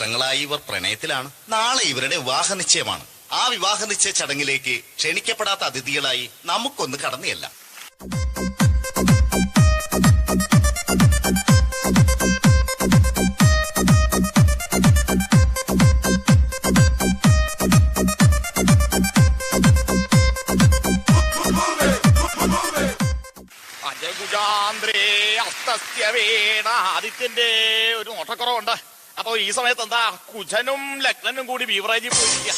വർഷങ്ങളായി ഇവർ പ്രണയത്തിലാണ്. നാളെ ഇവരുടെ വിവാഹ നിശ്ചയമാണ് ആ വിവാഹ നിശ്ചയ ചടങ്ങിലേക്ക് ക്ഷണിക്കപ്പെടാത്ത അതിഥികളായി നമുക്കൊന്ന് കടന്നിയല്ല. അജഗുജാന്ത്രേ അസ്തസ്യ വീണ ആദിത്യന്റെ ഒരു നോട്ടക്കുറവുണ്ട് അപ്പൊ ഈ സമയത്ത് എന്താ കുജനും ലഗ്നനും കൂടി ബീവറേജിൽ പോയിരിക്കുക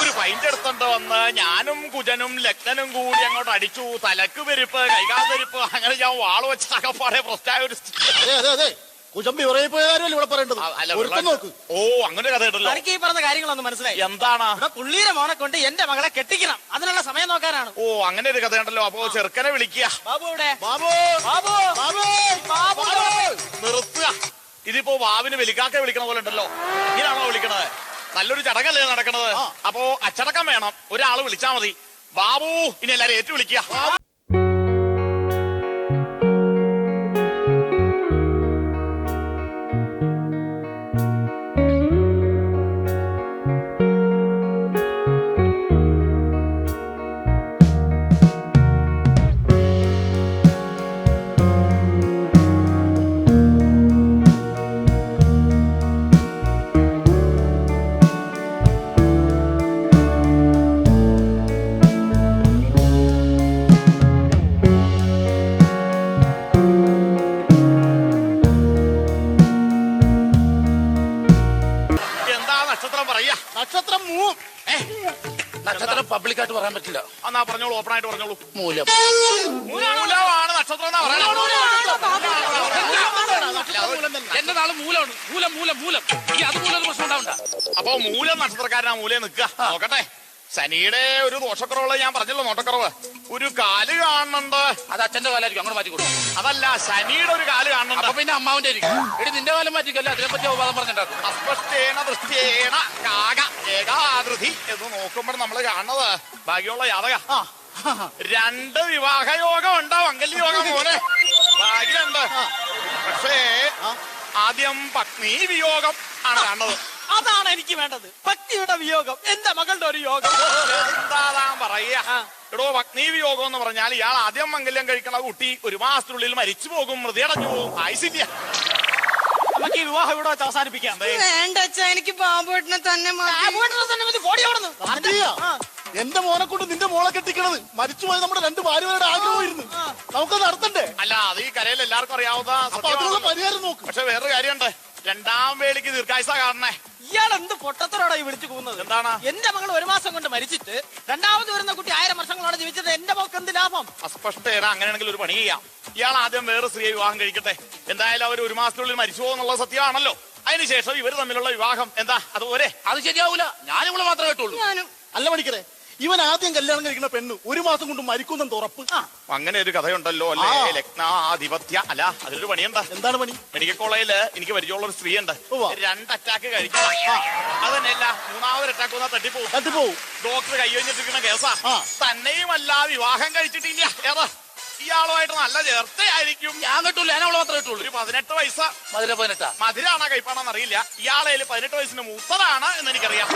ഒരു പൈന്റ് എടുത്തോണ്ട് വന്ന് ഞാനും കുജനും ലഗ്നനും കൂടി അങ്ങോട്ട് അടിച്ചു. തലക്ക് പെരുപ്പ് കൈകാൽ പെരുപ്പ് അങ്ങനെ ഞാൻ വാൾ വെച്ച അകപ്പാടെ പ്രശ്നമായ ഒരു. അതെ അതെ അതെ. കുജമ്പി കാര്യമല്ല ഇവിടെ പറയേണ്ടത്? അല്ല, ഒരുക്കം നോക്ക്. ഓ അങ്ങനെ കഥ ഉണ്ടല്ലോ തനിക്ക് ഈ പറഞ്ഞ കാര്യങ്ങളൊന്നും മനസ്സിലായി. എന്താണ്? ഇവിടെ പുള്ളിയുടെ മോനെ കൊണ്ട് എന്റെ മകളെ കെട്ടിക്കണം. അതിനുള്ള സമയം നോക്കാനാണ്. ഓ അങ്ങനെ ഒരു കഥ ഉണ്ടല്ലോ അപ്പൊ ചെറുക്കനെ വിളിക്കുക ബാബു ഇവിടെ ബാബു! ബാബു! ബാബു! ബാബു! നിർത്തുക. ഇതിപ്പോ വാവിന് വെലിക്കാക്ക വിളിക്കണ പോലെ ഉണ്ടല്ലോ. ഇങ്ങനെയാണോ വിളിക്കണത്? നല്ലൊരു ചടങ്ങല്ലേ നടക്കണത്. അപ്പോ അച്ചടക്കം വേണം. ഒരാൾ വിളിച്ചാ മതി. ബാബു ഇനി എല്ലാരും ഏറ്റു വിളിക്കുക. നക്ഷത്രം പബ്ലിക് ആയിട്ട് പബ്ലിക്കായിട്ട് പറയാൻ പറ്റില്ല എന്നാ പറഞ്ഞോളൂ ഓപ്പൺ ആയിട്ട് പറഞ്ഞോളൂ മൂലം മൂലമാണ് നക്ഷത്രം എന്നാ പറയണത് എന്റെ നാൾ മൂലമാണ് മൂലം മൂലം മൂലം ഈ അതുപോലെ ഒരു പ്രശ്നം ഉണ്ടാവണ്ട അപ്പൊ മൂലം നക്ഷത്രക്കാരനാ മൂലം നിൽക്കുക നോക്കട്ടെ ശനിയുടെ ഒരു ദോഷക്കുറവുള്ള ഞാൻ പറഞ്ഞല്ലോ നോട്ടക്കുറവ് ഒരു കാൽ കാണുന്നുണ്ട്. അത് അച്ഛന്റെ കാലായിരിക്കും. അങ്ങോട്ട് മാറ്റി കൊടുക്കും അതല്ല ശനിയുടെ ഒരു കാൽ അപ്പൊ കാണുന്നുണ്ട് പിന്നെ അമ്മാവിന്റെ ആയിരിക്കും. എടി നിന്റെ കാലം മാറ്റിക്കല്ല? അതിനെപ്പറ്റി പറ്റി പറഞ്ഞിട്ടുണ്ടാക്കും അസ്പഷ്ടേന ദൃഷ്ടേണ കാക ഏകാകൃതി എന്ന് നോക്കുമ്പോൾ നമ്മൾ കാണുന്നത് ഭാഗ്യമുള്ള യാതക രണ്ട് വിവാഹ യോഗം ഉണ്ടോ മംഗല്യ യോഗം പോലെ ഭാഗ്യമുണ്ട് പക്ഷേ ആദ്യം പത്നി വിയോഗം ആണ് കാണുന്നത്. അതാണ് എനിക്ക് വേണ്ടത്. ഭക്തിയുടെ വിയോഗം. എന്റെ മകളുടെ ഒരു യോഗം. എന്താ പറയാ എടോ പത്നി വിയോഗം എന്ന് പറഞ്ഞാൽ ഇയാൾ ആദ്യം മംഗല്യം കഴിക്കണ. കുട്ടി ഒരു മാസത്തിനുള്ളിൽ മരിച്ചു പോകും മൃതിയടഞ്ഞു പോകും. ആയിസില്ല നമുക്ക് ഈ വിവാഹം ഇവിടെ വെച്ച് അവസാനിപ്പിക്കാം. വേണ്ട അച്ഛാ എനിക്ക് പാമ്പോട്ടിനെ തന്നെ മതി. അതെയാ? എന്റെ മോനെ കൊണ്ട് നിന്റെ മോളെ കെട്ടിക്കണത്. മരിച്ചുപോയ നമ്മുടെ രണ്ട് ഭാര്യമാരുടെ ആഗ്രഹമായിരുന്നു. നമുക്കത് നടത്തണ്ടേ? അല്ല അത് ഈ കരയിൽ എല്ലാവർക്കും അറിയാവുന്ന അപ്പൊ അതിനുള്ള. പരിഹാരം നോക്ക്. പക്ഷെ വേറൊരു കാര്യമുണ്ട്. രണ്ടാം വേളിക്ക് ദീർഘായുസ കാണണേ. ഇയാൾ എന്ത് പൊട്ടത്തരോടാ ഈ വിളിച്ചു പോകുന്നത് എന്താണ്? എന്റെ മകൾ ഒരു മാസം കൊണ്ട് മരിച്ചിട്ട് രണ്ടാമത് വരുന്ന കുട്ടി ആയിരം വർഷങ്ങളോടെ ജീവിച്ചത് എന്റെ മോക്ക് എന്ത് ലാഭം? അസ്പഷ്ടേന അങ്ങനെയാണെങ്കിൽ ഒരു പണി ചെയ്യാം. ഇയാൾ ആദ്യം വേറെ സ്ത്രീയെ വിവാഹം കഴിക്കട്ടെ. എന്തായാലും അവർ ഒരു മാസത്തിനുള്ളിൽ മരിച്ചു പോകുന്നുള്ള സത്യമാണല്ലോ. അതിനുശേഷം ഇവർ തമ്മിലുള്ള വിവാഹം എന്താ? അതുപോലെ അത് ശരിയാവൂല. ഞാനിവിടെ മാത്രമേ കേട്ടുള്ളൂ. ഞാനും. അല്ല മണിക്കരെ. ഇവൻ ആദ്യം കല്യാണം കഴിക്കുന്ന പെണ്ണ് ഒരു മാസം കൊണ്ട് മരിക്കുന്നെന്ന് ഉറപ്പ്. അങ്ങനെ ഒരു കഥയുണ്ടല്ലോ അല്ലേ. ലഗ്നാധിപത്യ. അല്ല അതിലൊരു പണിയുണ്ട്. എന്താണ് പണി? മെഡിക്കൽ കോളേജിൽ എനിക്ക് പരിചയമുള്ള ഒരു സ്ത്രീ ഉണ്ട്. രണ്ട് അറ്റാക്ക് കഴിക്കും. അത് തന്നെയല്ല മൂന്നാമത് അറ്റാക്ക് വന്നാൽ തട്ടിപ്പോവും. തട്ടിപ്പോവും. ഡോക്ടർ കൈവഞ്ഞിട്ടിരിക്കുന്ന കേസാ. ആ. തന്നെയുമല്ല വിവാഹം കഴിച്ചിട്ടില്ല. ഏതാ? ഇയാളുമായിട്ട് നല്ല ചേർത്തയായിരിക്കും. ഞാൻ കിട്ടൂല ഞാൻ അവളെ മാത്രമേ കിട്ടുള്ളൂ. ഒരു പതിനെട്ട് വയസ്സ്. മധുര പതിനെട്ടാ? മധുരാണോ കൈപ്പാണെന്ന് അറിയില്ല. ഇയാളേൽ പതിനെട്ട് വയസ്സിന് മൂത്തതാണ് എന്ന് എനിക്കറിയാം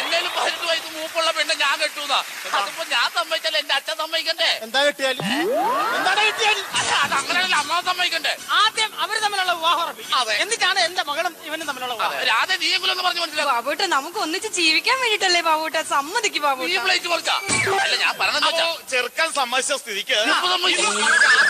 എന്നേലും പതിനെട്ട് വയസ്സ് മൂപ്പുള്ള പെണ്ണ് ഞാൻ കെട്ടൂന്നാ. അതിപ്പോ ഞാൻ സമ്മതിച്ചാൽ എന്റെ അച്ഛൻ സമ്മതിക്കണ്ടേ? എന്താ കെട്ടിയാൽ എന്താണ് കെട്ടിയാൽ അല്ല അത് അങ്ങനെയല്ല അമ്മ സമ്മതിക്കണ്ടേ? ആദ്യം അവർ തമ്മിലുള്ള വിവാഹം ഉറപ്പിക്കും. അതെ. എന്നിട്ടാണ് എന്റെ മകളും ഇവനും തമ്മിലുള്ള വിവാഹം. രാധ നീയെങ്കിലും ഒന്ന് പറഞ്ഞു മനസ്സിലാക്കാം. ബാബുവേട്ട നമുക്ക് ഒന്നിച്ച് ജീവിക്കാൻ വേണ്ടിട്ടല്ലേ ബാബുട്ട? സമ്മതിക്ക് നീ ബാബുവേട്ട പ്ലേറ്റ് കൊടുക്കാം അല്ല ഞാൻ പറഞ്ഞെന്ന് അപ്പോ ചെറുക്കൻ സമ്മതിച്ച സ്ഥിതിക്ക് Yeah.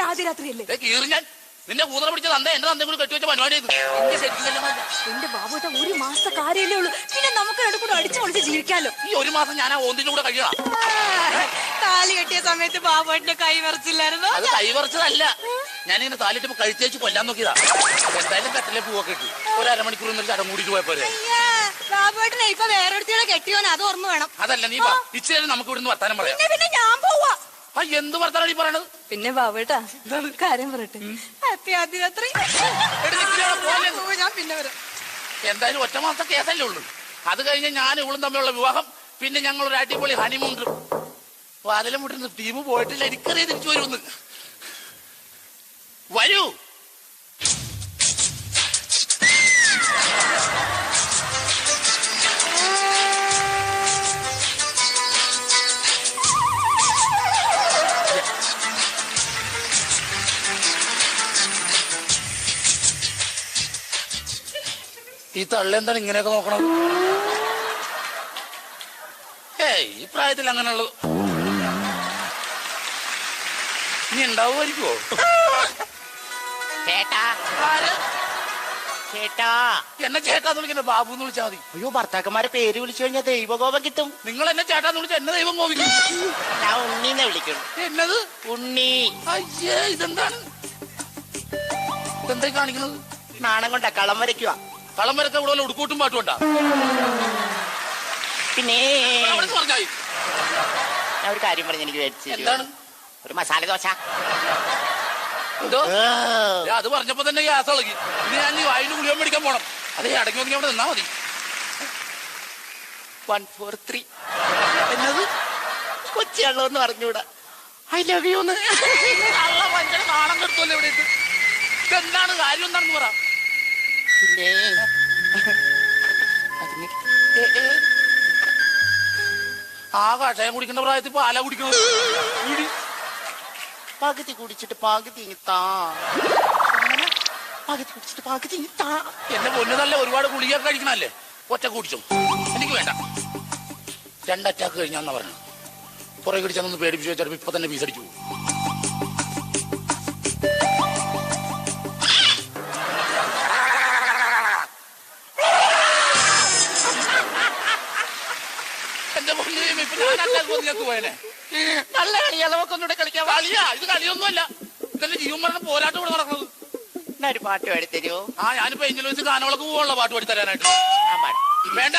പാതിരാത്രിയല്ലേ ദേ കീറി ഞാൻ. നിന്റെ കൂതറ പിടിച്ചത് തന്ത എന്റെ തന്തയും കൂടി കെട്ടിവെച്ച പരിപാടി എന്റെ ബാബുട്ട ഒരു മാസത്തെ കാര്യമല്ലേ ഉള്ളൂ. പിന്നെ നമുക്ക് രണ്ടുകൂടെ അടിച്ചു പൊളിച്ച് ജീവിക്കാലോ. ഈ ഒരു മാസം ഞാൻ ആ ഓന്തിന്റെ കൂടെ കഴിയണം താലി കെട്ടിയ സമയത്ത് ബാബുട്ടിന്റെ കൈ വരച്ചില്ലായിരുന്നു അത് കൈ വരച്ചതല്ല ഞാൻ ഞാനിങ്ങനെ താലിട്ട് കഴിച്ചേച്ച് കൊല്ലാൻ നോക്കിയതാ. എന്തായാലും കട്ടിലെ പൂവൊക്കെ ഇട്ടു ഒരു അരമണിക്കൂർ നിന്നൊരു ചടം കൂടിയിട്ട് പോയപ്പോരെ. ബാബുട്ടിനെ ഇപ്പൊ വേറൊരുത്തിയുടെ കെട്ടിയോൻ അത് ഓർമ്മ വേണം. അതല്ല നീ ഇച്ചിരി നമുക്ക് ഇവിടുന്ന് വർത്താനം പറയാം. പിന്നെ ഞാൻ ആ എന്ത് വർത്താനം ഈ പറയണത്? പിന്നെ ബാബുട്ടാ കാര്യം പറയട്ടെ. ഞാൻ പിന്നെ വരാം. എന്തായാലും ഒറ്റ മാസം കേസല്ലേ ഉള്ളൂ. അത് കഴിഞ്ഞ് ഞാൻ ഇവളും തമ്മിലുള്ള വിവാഹം പിന്നെ ഞങ്ങൾ ഒരു അടിപൊളി ഹണിമൂൺ ട്രിപ്പ് വാതിലും മുട്ടിരുന്ന് ടീം പോയിട്ടില്ല. എനിക്കറിയാം തിരിച്ചു വരുമെന്ന്. വരൂ. ഈ തള്ളെന്താണ് ഇങ്ങനെയൊക്കെ നോക്കണത്? ഏയ് ഈ പ്രായത്തിൽ അങ്ങനെയുള്ളത് ഇനി ഉണ്ടാവുമായിരിക്കോ ചേട്ടാ? ചേട്ടാ. എന്നെ ചേട്ടാന്ന് വിളിക്കണ്ട ബാബു എന്ന് വിളിച്ചാൽ മതി. അയ്യോ ഭർത്താക്കന്മാരെ പേര് വിളിച്ചു കഴിഞ്ഞാൽ ദൈവകോപം കിട്ടും. നിങ്ങൾ എന്നെ ചേട്ടാന്ന് വിളിച്ചാൽ എന്നെ ദൈവം കോപിക്കും. ഞാൻ എന്നെ വിളിക്കണം എന്നത്? ഉണ്ണി. അയ്യേ ഇതെന്താണ്? ഇതെന്തായി കാണിക്കുന്നത് നാണം കൊണ്ട കളം വരയ്ക്കുക കളം വരക്ക ഇവിടെ ഉടുക്കൂട്ടും പാട്ടും ഉണ്ടാ? പിന്നെ പറഞ്ഞായി. ഞാൻ ഒരു കാര്യം പറഞ്ഞു എനിക്ക് മേടിച്ചു എന്താണ്? ഒരു മസാല ദോശ. എന്തോ? അത് പറഞ്ഞപ്പോ തന്നെ ഗ്യാസ് ഇളകി. ഇനി ഞാൻ ഈ വായിന് ഗുളിക മേടിക്കാൻ പോണം. അതേ അടങ്ങി നോക്കി അവിടെ നിന്നാ മതി. വൺ ഫോർ ത്രീ എന്നത് കൊച്ചിയുള്ളൂ എന്ന് പറഞ്ഞുകൂടാ ഐ ലവ് യു എന്ന്. അള്ള ഭയങ്കര നാണം കെടുത്തല്ലോ ഇവിടെ ഇത്. ഇതെന്താണ്? കാര്യം എന്താണെന്ന് പറ. പിന്നെ. ആ കഷായം കുടിക്കേണ്ട പ്രായത്തിൽ പാല കുടിക്കണം പകുതി കുടിച്ചിട്ട് പകുതി ഇങ്ങിത്താ പകുതി കുടിച്ചിട്ട് പകുതി ഇങ്ങിത്താ എന്നെ പൊന്നു നല്ല ഒരുപാട് ഗുളിക കഴിക്കണല്ലേ? ഒറ്റ കുടിച്ചു. എനിക്ക് വേണ്ട. രണ്ടറ്റാക്ക് കഴിഞ്ഞാന്നാ പറഞ്ഞു പുറകെ കുടിച്ചാന്നൊന്ന് പേടിപ്പിച്ചു വെച്ചാൽ ഇപ്പൊ തന്നെ വീസടിച്ചു പോകും. ഞാൻ പോയനെ. നല്ല കളിയാണ് നമുക്കൊന്നുകൂടെ കളിക്കാം കളിയാ ഇത് കളിയൊന്നുമല്ല. ഇതെന്റെ ജീവൻ മരണ പോരാട്ടം ഇവിടെ നടക്കുന്നത്. എന്നാ ഒരു പാട്ട് പാടിത്തരുമോ തരുമോ ആ ഞാനിപ്പോ എഞ്ചിൽ വെച്ച് ഗാനങ്ങളൊക്കെ പോകാനുള്ള പാട്ട് പാടി തരാനായിട്ട്. വേണ്ട.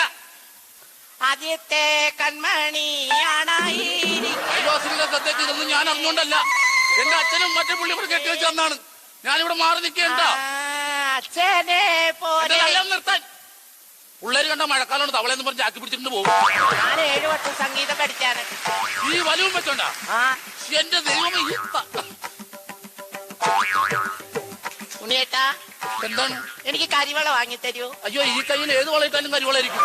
ആദ്യത്തെ കൺമണിയാണായി അയൽവാസികളുടെ ശ്രദ്ധയ്ക്ക് ഇതൊന്നും ഞാൻ അറിഞ്ഞോണ്ടല്ല എന്റെ അച്ഛനും മറ്റേ പുള്ളി ഇവിടെ കെട്ടി വെച്ച് തന്നാണ്. ഞാനിവിടെ മാറി നിൽക്കേണ്ട അച്ഛനെ പോലെ നിർത്താൻ. പിള്ളേര് കണ്ട മഴക്കാലമാണ് തവളെന്ന് പറഞ്ഞ് ചാക്കി പിടിച്ചിട്ടുണ്ട് പോകും ഞാൻ ഏഴു വർഷം സംഗീതം പഠിച്ചാണ്. ഈ വലുവും വെച്ചോണ്ടാ? എന്റെ ദൈവമേ ഈ ത- ഉണ്ണിയേട്ടാ എന്താണ്? എനിക്ക് കരിവള വാങ്ങി തരൂ അയ്യോ ഈ കയ്യിൽ ഏത് വളയിട്ടാലും കരിവളായിരിക്കും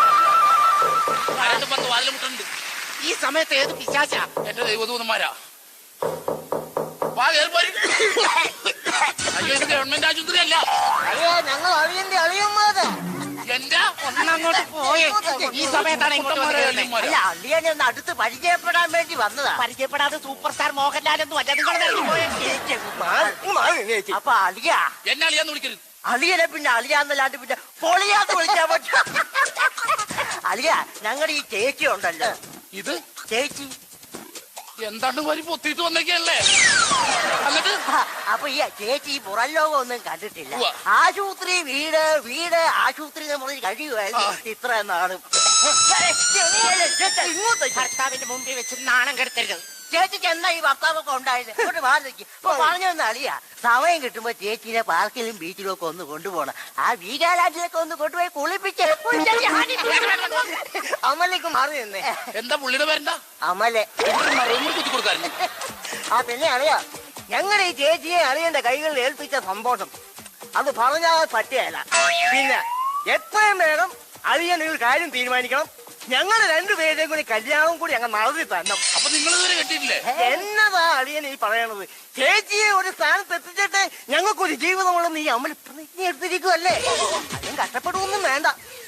രണ്ട് പത്ത് വാതിൽ മുട്ടുണ്ട്. ഈ സമയത്ത് ഏത് പിശാച്ചാ എന്റെ ദൈവദൂതന്മാരാ? വാ കേറി പോര്. അയ്യോ ഇത് ഗവൺമെന്റ് ആശുപത്രി അല്ല അയ്യോ ഞങ്ങൾ അളിയന്റെ അളിയന്മാരാ. എന്റെ ഒന്നങ്ങോട്ട് പോയേ. ഈ സമയത്താണ് ഇങ്ങോട്ട്. അല്ല, ഒന്ന് അടുത്ത് പരിചയപ്പെടാൻ വേണ്ടി വന്നതാ. പരിചയപ്പെടാതെ സൂപ്പർ സ്റ്റാർ അല്ല. നിങ്ങൾ അപ്പൊ അളിയ. എന്നെ അളിയാന്ന് വിളിക്കരുത്. അളിയനെ പിന്നെ അളിയാന്നല്ലാണ്ട് പിന്നെ പൊളിയാന്ന് വിളിക്കാൻ പറ്റും. അളിയ ഞങ്ങളുടെ ഈ ചേച്ചി ഉണ്ടല്ലോ. ഇത്? ചേച്ചി. എന്താണ് വരി പൊത്തിട്ട് വന്നേക്കല്ലേ? എന്നിട്ട് അപ്പൊ ഈ ചേച്ചി ഈ പുറം ലോകം ഒന്നും കണ്ടിട്ടില്ല. ഉവ്വ. ആശുപത്രി വീട് വീട് ആശുപത്രി കഴിയുമായിരുന്നു. ഇത്ര നാളും. ഇങ്ങോട്ട് ഭർത്താവിന്റെ മുമ്പിൽ വെച്ച് നാണം കെടുത്തരുത്. ചേച്ചിക്ക് എന്താ ഈ ഭർത്താവൊക്കെ ഉണ്ടായത്? ഇങ്ങോട്ട് മാറിക്ക് ഇപ്പൊ പറഞ്ഞൊന്ന് അറിയാ. സമയം കിട്ടുമ്പോ ചേച്ചിനെ പാർക്കിലും ബീച്ചിലും ഒക്കെ ഒന്ന് കൊണ്ടുപോകണം ആ വീഗാലാൻഡിലൊക്കെ ഒന്ന് കൊണ്ടുപോയി കുളിപ്പിച്ച്. അമലേക്ക് മാറി നിന്നേ. എന്താ പുള്ളിയുടെ പേരെന്താ? അമലെ. എനിക്ക് മറുപടി ആ പിന്നെ അറിയാ. ഞങ്ങളുടെ ഈ ചേച്ചിയെ അറിയേണ്ട കൈകളിൽ ഏൽപ്പിച്ച സന്തോഷം. അത് പറഞ്ഞാൽ പറ്റിയല്ല പിന്നെ എത്രയും വേഗം അളിയൻ ഒരു കാര്യം തീരുമാനിക്കണം. ഞങ്ങൾ രണ്ടുപേരെയും കൂടി കല്യാണം കൂടി അങ്ങ് നടത്തി തരണം. അപ്പൊ നിങ്ങൾ ഇതുവരെ കെട്ടിയിട്ടില്ലേ? എന്നതാ അളിയൻ ഈ പറയണത്? ചേച്ചിയെ ഒരു സ്ഥാനത്ത് എത്തിച്ചിട്ട് ഞങ്ങൾക്കൊരു ജീവിതമുള്ള ഈ അമ്മ പ്രതിജ്ഞ എടുത്തിരിക്കുമല്ലേ അതും കഷ്ടപ്പെടുവൊന്നും വേണ്ട.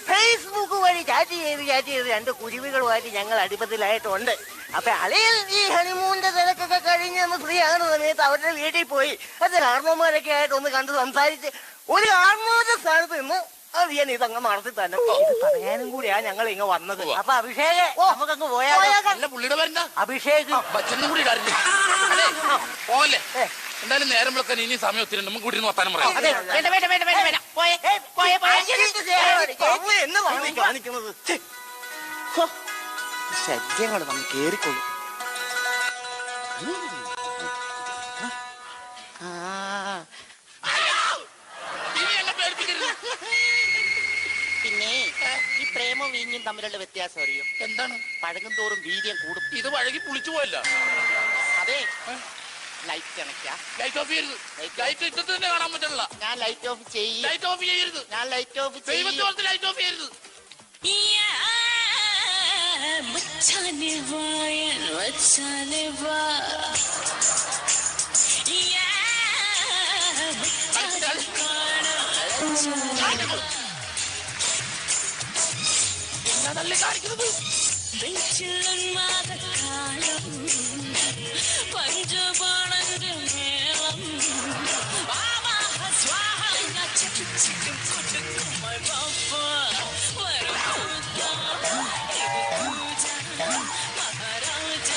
ഫേസ്ബുക്ക് വഴി ചാറ്റ് ചെയ്ത് ചാറ്റ് ചെയ്ത് രണ്ട് കുരുവികളുമായിട്ട് ഞങ്ങൾ അടിപതിലായിട്ടുണ്ട് അപ്പൊ അളിയൻ ഈ ഹണിമൂണിന്റെ തിരക്കൊക്കെ കഴിഞ്ഞ് നമ്മൾ ഫ്രീ ആകുന്ന സമയത്ത് അവരുടെ വീട്ടിൽ പോയി. അത് കാർമ്മമാരൊക്കെ ആയിട്ട് ഒന്ന് കണ്ട് സംസാരിച്ച് ഒരു കാർമ്മോന്റെ സ്ഥാനത്ത് നിന്ന് അളിയൻ ഇതങ്ങ് നടത്തി തന്നെ ഇത് പറയാനും കൂടിയാ ഞങ്ങൾ ഇങ്ങ് വന്നത് അപ്പൊ അഭിഷേക് നമുക്കങ്ങ് പുള്ളിയുടെ അഭിഷേക്. ബച്ചനും കൂടി ഇടാറില്ല? അതെ പോവല്ലേ? എന്തായാലും നേരം വിളക്കാൻ ഇനി സമയം ഒത്തിരി നമുക്ക് കൂടി ഇരുന്ന് വർത്താനം പറയാം. അതെ, വന്ന് വേണ്ട, പ്രേമവും വീഞ്ഞും തമ്മിലുള്ള വ്യത്യാസം അറിയോ? എന്താണ്? പഴകും തോറും വീര്യം കൂടും. ഇത് വഴകി പുളിച്ചു പോയല്ല. അതെ. ലൈറ്റ് അണയ്ക്ക. ലൈറ്റ് ഓഫ് ചെയ്യരുത്. ലൈറ്റ് തന്നെ കാണാൻ പറ്റില്ല ഞാൻ ലൈറ്റ് ഓഫ് ചെയ്യും. ലൈറ്റ് ഓഫ് ചെയ്യരുത്. ഞാൻ ലൈറ്റ് ഓഫ് ദൈവത്തെ ചെയ്യും ലൈറ്റ് ഓഫ് ചെയ്യരുത്. മച്ചാനെ വായൻ മച്ചാനെ വാ തള്ളി കാണിക്കുന്നത്. കാലം പഞ്ചപാണന്റെ മേളം. ചുറ്റും കൊടുക്കുമ്പോൾ ബാപ്പ വരൂത്ത മഹാരാജ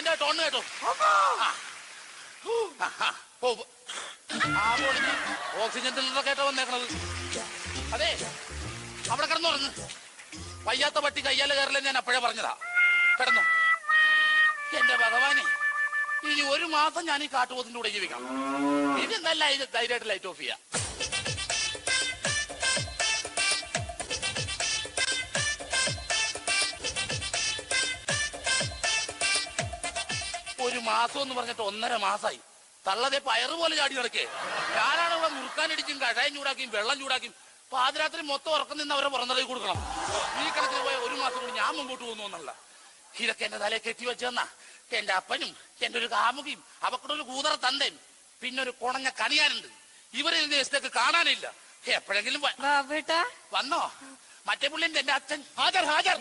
അതിന്റെ ടോണ് കേട്ടോ. ഓക്സിജൻ സിലിണ്ടർ കേട്ടോ വന്നേക്കണത്. അതെ അവിടെ കിടന്നുറങ്ങ് വയ്യാത്ത പട്ടി കയ്യാലെ കയറില്ല ഞാൻ അപ്പോഴേ പറഞ്ഞതാ. കിടന്നു. എന്റെ ഭഗവാനെ ഇനി ഒരു മാസം ഞാൻ ഈ കാട്ടുപോത്തിന്റെ കൂടെ ജീവിക്കണം ഇത് നല്ല ധൈര്യമായിട്ട് ലൈറ്റ് ഓഫ് ചെയ്യാം. മാസം എന്ന് പറഞ്ഞിട്ട് ഒന്നര മാസായി. തള്ളതെ പയറ് പോലെ ചാടി നടക്കേ. ഞാനാണ് ഇവിടെ മുറുക്കാനടിക്കും കഷായം ചൂടാക്കിയും വെള്ളം ചൂടാക്കിയും പാതിരാത്രി മൊത്തം ഉറക്കം നിന്ന് അവരെ പുറന്തടയി കൊടുക്കണം. ഈ കണക്കിന് പോയ ഒരു മാസം കൂടി ഞാൻ മുമ്പോട്ട് പോകുന്നു എന്നല്ല. ഇതൊക്കെ എന്റെ തലയെ കെട്ടി വെച്ചെന്നാ എന്റെ അപ്പനും എന്റെ ഒരു കാമുകിയും അവക്കൂടെ ഒരു കൂതറ തന്തയും പിന്നെ ഒരു കുണഞ്ഞ കണിയാനുണ്ട് ഇവരെ ദേശത്തേക്ക് കാണാനില്ല. എപ്പോഴെങ്കിലും വന്നോ? മറ്റേ പുള്ളിന്റെ എന്റെ അച്ഛൻ. ഹാജർ ഹാജർ.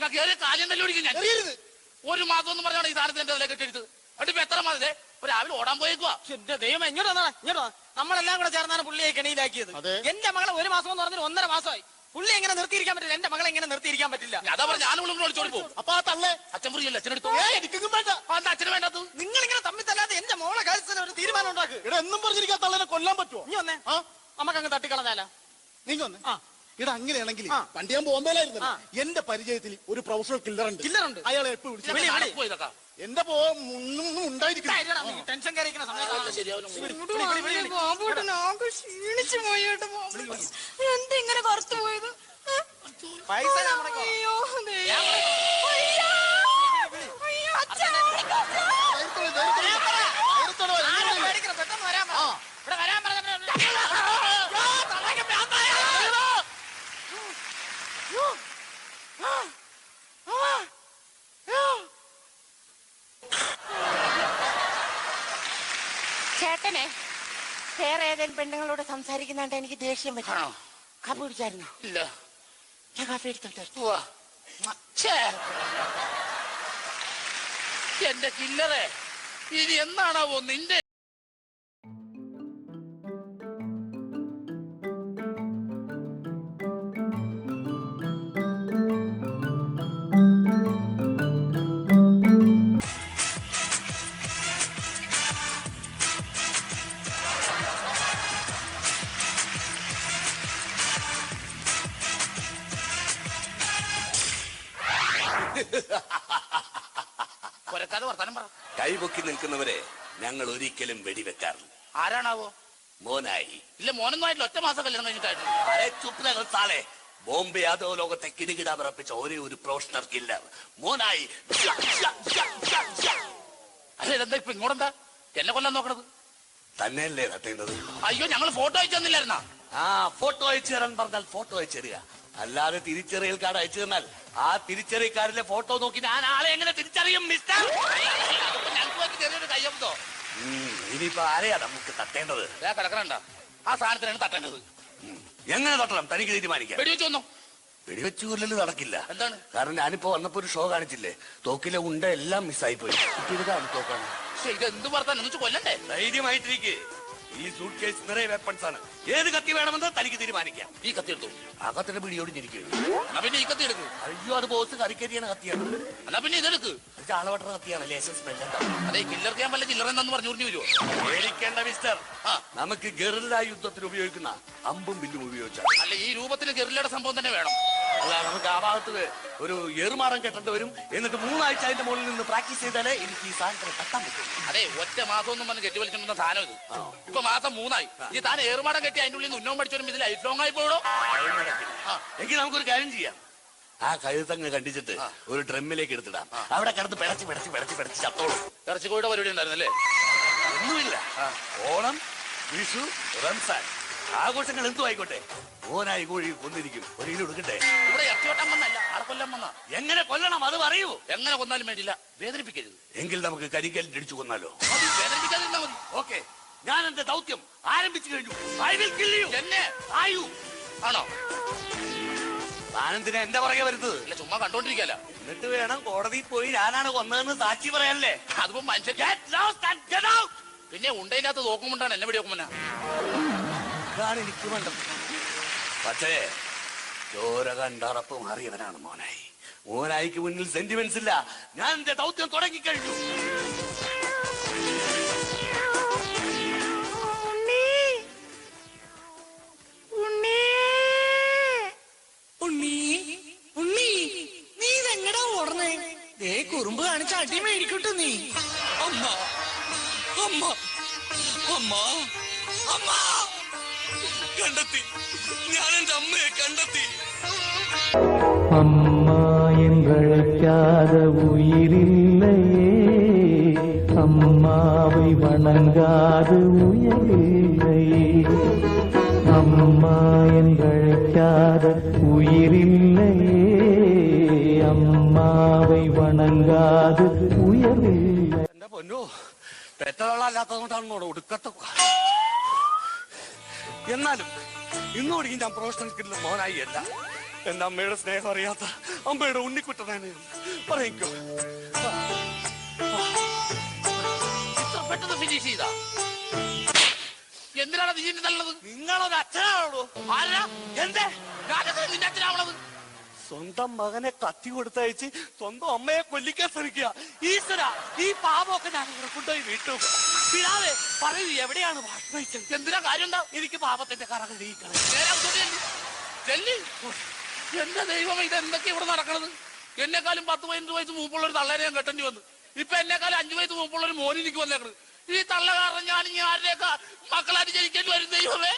കാര്യം തല്ലി ഞാൻ. ഒരു മാസം എന്ന് പറഞ്ഞാണ് ഈ സാധനത്തിന്റെ എന്റെ കെട്ടിയെടുത്ത് എന്നിട്ട് ഇപ്പൊ എത്ര മതി രാവിലെ ഓടാൻ പോയേക്കുവാ. എന്റെ ദൈവം ഇങ്ങോട്ട് വന്നാ ഇങ്ങോട്ട്. നമ്മളെല്ലാം കൂടെ ചേർന്നാണ് പുള്ളിയെ കെണിയിലാക്കിയത്. എന്റെ മകളെ ഒരു മാസം എന്ന് പറഞ്ഞിട്ട് ഒന്നര മാസമായി. പുള്ളി എങ്ങനെ നിർത്തിയിരിക്കാൻ പറ്റില്ല. എന്റെ മകളെ എങ്ങനെ നിർത്തിയിരിക്കാൻ പറ്റില്ല. അതാ പറഞ്ഞ ഞാൻ വിളിച്ചു വിളിച്ചോടി പോകും അപ്പൊ ആ തള്ളേ. അച്ഛൻ ഫ്രീയല്ല അച്ഛനെടുത്തോ വേണ്ട. എന്താ അച്ഛന് വേണ്ടത്? നിങ്ങൾ ഇങ്ങനെ തമ്മിൽ തല്ലാതെ എന്റെ മോളെ കാര്യത്തിൽ ഒരു തീരുമാനം ഉണ്ടാക്ക്. ഇവിടെ എന്നും പറഞ്ഞിരിക്കാൻ തള്ളേനെ കൊല്ലാൻ പറ്റുമോ നീ ഒന്നേ നമുക്ക് അങ്ങ് തട്ടിക്കളഞ്ഞാലാ? നീ ഒന്ന് ആ. ഇവിടെ അങ്ങനെയാണെങ്കിൽ. പണ്ട് ഞാൻ ബോംബെയിലായിരുന്നു എന്റെ പരിചയത്തിൽ ഒരു പ്രൊഫഷണൽ കില്ലർ ഉണ്ട്. കില്ലർ ഉണ്ട്? അയാളെ എപ്പോ വിളിച്ചു? എന്റെ പോ ഒന്നും ഉണ്ടായിരിക്കും ടെൻഷൻ കയറിയിരിക്കുന്ന സമയത്താണ് ശരിയാവില്ല ക്ഷീണിച്ചു പോയിട്ട് എന്താ ഇങ്ങനെ കറുത്തു പോയത്? പൈസ. അയ്യോ. അയ്യോ, അച്ഛാ. ആരും പേടിക്കണ്ട, പെട്ടെന്ന് വരാൻ പറ. ഇവിടെ വരാൻ പറഞ്ഞ ചേട്ടനെ വേറെ ഏതെങ്കിലും പെണ്ണുങ്ങളോട് സംസാരിക്കുന്നുണ്ട് എനിക്ക് ദേഷ്യം പറ്റും ആണോ? കാപ്പി കുടിച്ചായിരുന്നു? ഇല്ല. ഞാൻ കാപ്പി എടുത്തോട്ടെ. എന്റെ കില്ലറെ ഇനി എന്നാണാവോ നിന്റെ ആരാണാവോ മോനായി. ഇല്ല മോനൊന്നും ആയിട്ടില്ല. ഒറ്റ മാസം കല്യാണം കഴിഞ്ഞിട്ടായിരുന്നു. താളെ. ബോംബെ അതോ ലോകത്തെ കിടുകിട പറപ്പിച്ച ഒരേ ഒരു പ്രൊഫഷണർക്കില്ല മോനായി. അല്ല ഇതെന്താ ഇപ്പൊ ഇങ്ങോട്ടെന്താ? എന്നെ കൊല്ലാൻ നോക്കണത്? തന്നെയല്ലേ തട്ടുന്നത്? അയ്യോ ഞങ്ങൾ ഫോട്ടോ അയച്ചു തന്നില്ലായിരുന്നാ? ആ ഫോട്ടോ അയച്ചു തരാൻ പറഞ്ഞാൽ ഫോട്ടോ അയച്ചു തരിക അല്ലാതെ തിരിച്ചറിയൽ കാർഡ് അയച്ചു തന്നാൽ ആ തിരിച്ചറിയൽ കാർഡിലെ ഫോട്ടോ നോക്കി ഞാൻ ആളെ എങ്ങനെ തിരിച്ചറിയും മിസ്റ്റർ ഞങ്ങൾക്ക് ചെറിയൊരു കയ്യപ്പോ ഇനിയിപ്പോ ആരെയാ നമുക്ക് തട്ടേണ്ടത്? ദേ കിടക്കണണ്ട ആ സാധനത്തിനാണ് തട്ടേണ്ടത്. എങ്ങനെ തട്ടണം? തനിക്ക് തീരുമാനിക്കാം. വെടിവെച്ച് വന്നോ? വെടിവെച്ച് കൊല്ലല് നടക്കില്ല. എന്താണ്? കാരണം ഞാനിപ്പോ വന്നപ്പോ ഒരു ഷോ കാണിച്ചില്ലേ? തോക്കിലെ ഉണ്ട എല്ലാം മിസ്സായി പോയി. ഇതാണ് തോക്കാണ്. പക്ഷെ ഇത് എന്ത് വർത്താനം കൊല്ലണ്ടേ? ധൈര്യമായിട്ടിരിക്കെ. ഈ സൂട്ട് കേസ് നിറയെ വെപ്പൺസ് ആണ്. ഏത് കത്തി വേണമെന്ന് തനിക്ക് തീരുമാനിക്കാം. ഈ കത്തി എടുത്തു? ആ കത്തിന്റെ പിടിയോടിഞ്ഞിരിക്കും എന്നാ പിന്നെ ഈ കത്തി എടുക്ക്. അയ്യോ അത് ബോസ് കറിക്കരിയാണ് കത്തിയാണ്. എന്നാ പിന്നെ ഇതെടുക്ക്. ഇത് കത്തിയാണ് സ്മെല്ല് അതെ കില്ലർ ചെയ്യാൻ വല്ല ചില്ലറ എന്താന്ന് പറഞ്ഞു വരുമോ പേടിക്കേണ്ട മിസ്റ്റർ. നമുക്ക് ഗറില്ല യുദ്ധത്തിൽ ഉപയോഗിക്കുന്ന അമ്പും ബില്ലും ഉപയോഗിച്ചാൽ അല്ല ഈ രൂപത്തിൽ ഗറില്ലയുടെ സംഭവം തന്നെ വേണം. അല്ല നമുക്ക് ആ ഭാഗത്ത് ഒരു ഏറുമാറം കെട്ടേണ്ടി വരും. എന്നിട്ട് മൂന്നാഴ്ച അതിന്റെ മുകളിൽ നിന്ന് പ്രാക്ടീസ് ചെയ്താലേ എനിക്ക് ഈ സാധനത്തിന് കെട്ടാൻ പറ്റും. അതെ ഒറ്റ മാസം ഒന്നും പറഞ്ഞ് കെട്ടി വലിച്ചിട്ടുണ്ടെന്ന സാധനം ഇത്. ഇപ്പൊ മാസം മൂന്നായി. ഈ താൻ ഏറുമാടം കെട്ടി അതിന്റെ ഉള്ളിൽ നിന്ന് ഉന്നവും പഠിച്ചു വരുമ്പോൾ ഇത് ലൈഫ് ലോങ് ആയി പോടോ എങ്കിൽ നമുക്കൊരു കാര്യം ചെയ്യാം. ആ കഴുത്തങ്ങ് കണ്ടിച്ചിട്ട് ഒരു ഡ്രമ്മിലേക്ക് എടുത്തിടാം. അവിടെ കിടന്ന് പിടച്ച് പിടച്ച് പിടച്ച് പിടച്ച് ചത്തോളും. ഇറച്ചിക്കോയുടെ പരിപാടി ഉണ്ടായിരുന്നല്ലേ? ഒന്നുമില്ല. ഓണം വിഷു റംസാൻ. ആഘോഷങ്ങൾ എന്തു ആയിക്കോട്ടെ ഓനായി കോഴി കൊന്നിരിക്കും. ഒരു കിലോ എടുക്കട്ടെ? ഇവിടെ ഇറച്ചിവട്ടം വന്നല്ല ആളെ കൊല്ലം വന്ന. എങ്ങനെ കൊല്ലണം? അത് പറയൂ. എങ്ങനെ കൊന്നാലും വേണ്ടില്ല വേദനിപ്പിക്കരുത്. എങ്കിൽ നമുക്ക് കരിക്കലിന്റെ അടിച്ചു കൊന്നാലോ? മതി, വേദനിപ്പിക്കാതിരുന്നാ മതി. ഓക്കെ. ഞാൻ എന്റെ ദൗത്യം ആരംഭിച്ചു കഴിഞ്ഞു. I will kill you. എന്നെ? ആയു. ആണോ? താനെന്തിനാ എന്റെ പുറകെ വരുന്നത്? അല്ല ചുമ്മാ കണ്ടോണ്ടിരിക്കല്ല എന്നിട്ട് വേണം കോടതിയിൽ പോയി ഞാനാണ് കൊന്നതെന്ന് സാക്ഷി പറയല്ലേ? അതിപ്പോ മനുഷ്യൻ! പിന്നെ ഉണ്ടതിനകത്ത് നോക്കുമ്പോണ്ടാണ് എന്നെ വെടിവെക്കുമ്പോന്നാ ഇതാണ് എനിക്ക് വേണ്ടത്. പക്ഷേ ചോര കണ്ടറപ്പ് മാറിയവനാണ് മോനായി. മോനായിക്ക് മുന്നിൽ സെന്റിമെന്റ്സ് ഇല്ല. ഞാൻ എന്റെ ദൗത്യം തുടങ്ങിക്കഴിഞ്ഞു. ഉണ്ണി. ഉണ്ണി. നീ ഇതെങ്ങടാ ഓടണേ ദേ കുറുമ്പ് കാണിച്ച അടി മേടിക്കട്ടു നീ. അമ്മ. അമ്മ. അമ്മ. അമ്മ. കണ്ടെത്തി ഞാൻ എന്റെ അമ്മയെ കണ്ടെത്തി அம்மா என்றழைக்காத உயிரில்லையே அம்மாவை வணங்காத உயிரில்லையே அம்மா என்றழைக்காத உயிரில்லையே அம்மாவை வணங்காத உயரில்லை എന്റെ പൊന്നോ പെറ്റവെള്ളമല്ലാത്തതുകൊണ്ടാണ് ഒടുക്കത്തെ എന്നാലും ഇന്നോടിക്കും ഞാൻ പ്രൊഫഷണൽ കിട്ടുന്ന മോനായി അല്ല. എന്റെ അമ്മയുടെ സ്നേഹം അറിയാത്ത അമ്മയുടെ ഉണ്ണിക്കുട്ടനാണ്. പറയിക്കോ. പെട്ടെന്ന് ഫിനിഷ് ചെയ്താ? എന്തിനാണ് നീ നിങ്ങളൊരു അച്ഛനാണോ ആരാ? എന്തേ? ഞാനൊക്കെ നിന്റെ അച്ഛനാവണത്? സ്വന്തം മകനെ കത്തി കൊടുത്തയച്ച് സ്വന്തം അമ്മയെ കൊല്ലിക്കാൻ ശ്രമിക്കുക. ഈശ്വര ഈ പാപമൊക്കെ ഞാൻ ഇവിടെ കൊണ്ടുപോയി വീട്ടു. പിതാവേ പറയൂ എവിടെയാണ് ഭക്ഷണിച്ചത് എന്തിനാ കാര്യം എന്താ? എനിക്ക് പാപത്തിന്റെ കറ. എന്റെ ദൈവം ഇത് എന്തൊക്കെ ഇവിടെ നടക്കണത്? എന്നെക്കാളും പത്ത് പതിനഞ്ച് വയസ്സ് മൂപ്പുള്ള ഒരു തള്ളേനെ ഞാൻ കെട്ടേണ്ടി വന്നു. ഇപ്പൊ എന്നെക്കാളും അഞ്ചു വയസ്സ് മൂപ്പുള്ള ഒരു എനിക്ക് വന്നേക്കണത് ഈ തള്ള കാരണം ഞാൻ ഇനി ആരുടെയൊക്കെ മക്കളായിട്ട് ജനിക്കേണ്ടി വരും ദൈവമേ?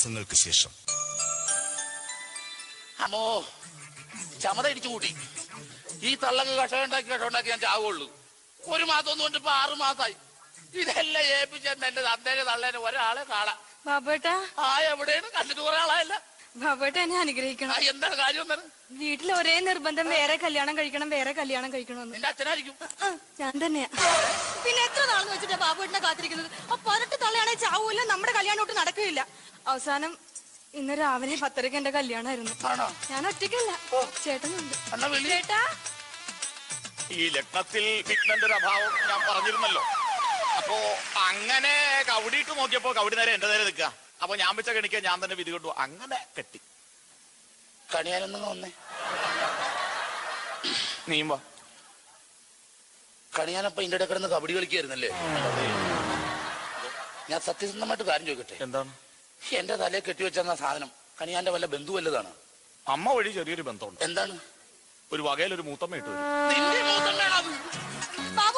മാസങ്ങൾക്ക് ശേഷം. അമ്മോ ചമത ഇടിച്ചു കൂട്ടി. ഈ തള്ളക്ക് കഷകം ഉണ്ടാക്കി കഷകം ഉണ്ടാക്കി ഞാൻ ചാവുള്ളൂ. ഒരു മാസം ഒന്നും കൊണ്ട് ഇപ്പൊ ആറു മാസമായി ഇതെല്ലാം ഏൽപ്പിച്ചെന്ന് എന്റെ തന്തേനെ തള്ളേനെ ഒരാളെ കാണാം. ആ എവിടെയാണ്? കണ്ടിട്ട് കുറെ ബാബേട്ട എന്നെ അനുഗ്രഹിക്കണം. എന്താ കാര്യം വീട്ടിൽ ഒരേ നിർബന്ധം വേറെ കല്യാണം കഴിക്കണം വേറെ കല്യാണം കഴിക്കണം അച്ഛനായിരിക്കും. ഞാൻ തന്നെയാ. പിന്നെ എത്ര നാളെന്ന് വെച്ചിട്ടാ ബാബുവേട്ടനെ കാത്തിരിക്കുന്നത്? ആ പതിനെട്ട് തള്ളയാണെ ചാവൂല്ല നമ്മുടെ കല്യാണം ഒട്ടും നടക്കുകയില്ല. അവസാനം ഇന്ന് രാവിലെ പത്തരക്ക് എന്റെ കല്യാണമായിരുന്നു ഞാൻ ഒറ്റയ്ക്കല്ല ചേട്ടനുണ്ട്. ചേട്ടാ. ഈ ലഗ്നത്തിൽ വിഘ്നന്റെ ഒരു അഭാവം ഞാൻ പറഞ്ഞിരുന്നല്ലോ. അപ്പോ അങ്ങനെ കവടിയിട്ട് നോക്കിയപ്പോ കവടി നേരെ എന്റെ നേരെ നിൽക്കുക. അപ്പൊ ഞാൻ വെച്ച കണിക്ക ഞാൻ തന്നെ വിധി കൊണ്ടു അങ്ങനെ കെട്ടി. കണിയാനൊന്നും വന്നേ. നീയുമ്പോ കണിയാനപ്പൊ ഇതിന്റെ ഇടയിൽ കിടന്ന് കബഡി കളിക്കായിരുന്നല്ലേ? ഞാൻ സത്യസന്ധമായിട്ട് കാര്യം ചോദിക്കട്ടെ? എന്താണ്? എന്റെ തലയെ കെട്ടി കെട്ടിവെച്ചെന്ന സാധനം കണിയാന്റെ വല്ല ബന്ധു വല്ലതാണ്? അമ്മ വഴി ചെറിയൊരു ബന്ധമുണ്ട്. എന്താണ്? ഒരു വകയിൽ ഒരു മൂത്തമ്മ ഇട്ടു നിന്റെ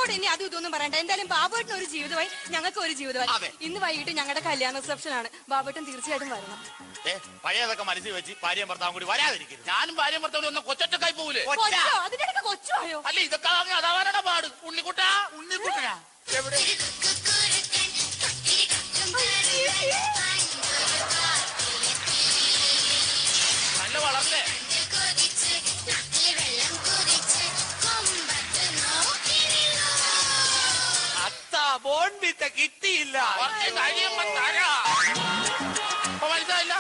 എന്നോട് ഇനി അതും ഇതൊന്നും പറയണ്ട. എന്തായാലും ബാബുവേട്ടന് ഒരു ജീവിതമായി ഞങ്ങൾക്ക് ഒരു ജീവിതമായി. ഇന്ന് വൈകിട്ട് ഞങ്ങളുടെ കല്യാണ റിസപ്ഷൻ ആണ്. ബാബുട്ടൻ തീർച്ചയായിട്ടും വരണം. പഴയതൊക്കെ മനസ്സിൽ വെച്ച് ഭാര്യയും ഭർത്താവും കൂടി വരാതിരിക്കും ഞാനും ഭാര്യ ഭർത്താവും ഒന്ന് കൊച്ചൊറ്റക്കായി പോകൂലേ? അതിനിടയ്ക്ക് കൊച്ചുമായോ അല്ല ഇതൊക്കെ അതാവാനാണ് പാട്. ഉണ്ണിക്കുട്ട? ഉണ്ണിക്കുട്ട. എവിടെ? നല്ല വളർന്നേ വിത്ത കിട്ടിയില്ല. കുറച്ച് കഴിയുമ്പോ തരാം. മനസ്സിലായില്ല?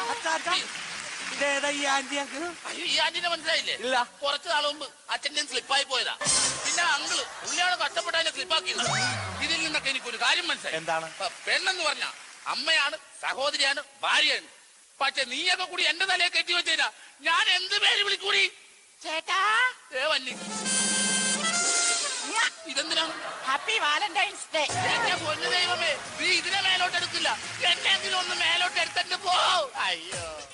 ഇതേതാ ഈ ആന്റിയാക്ക് അയ്യോ ഈ ആന്റിനെ മനസ്സിലായില്ലേ? ഇല്ല. കുറച്ച് നാൾ മുമ്പ് അച്ഛന്റെ സ്ലിപ്പായി പോയതാ. പിന്നെ അങ്കിൾ പുള്ളിയാണ് കഷ്ടപ്പെട്ട് അതിനെ സ്ലിപ്പാക്കിയത്. ഇതിൽ നിന്നൊക്കെ എനിക്കൊരു കാര്യം മനസ്സിലായി. എന്താണ്? പെണ്ണെന്ന് പറഞ്ഞ അമ്മയാണ് സഹോദരിയാണ് ഭാര്യയാണ്. പക്ഷെ നീയൊക്കെ കൂടി എന്റെ തലയെ കെട്ടി വെച്ചാ ഞാൻ എന്ത് പേര് വിളിക്കൂടി? ചേട്ടാ. ഏ വന്നി. ഇതെന്തിനാണ് ഹാപ്പി വാലന്റൈൻസ് ഡേ എന്റെ പൊന്നു ദൈവമേ? നീ ഇതിനെ മേലോട്ട് എടുക്കില്ല എന്നെങ്കിലും ഒന്ന് മേലോട്ട് എടുത്തിട്ട് പോ. അയ്യോ.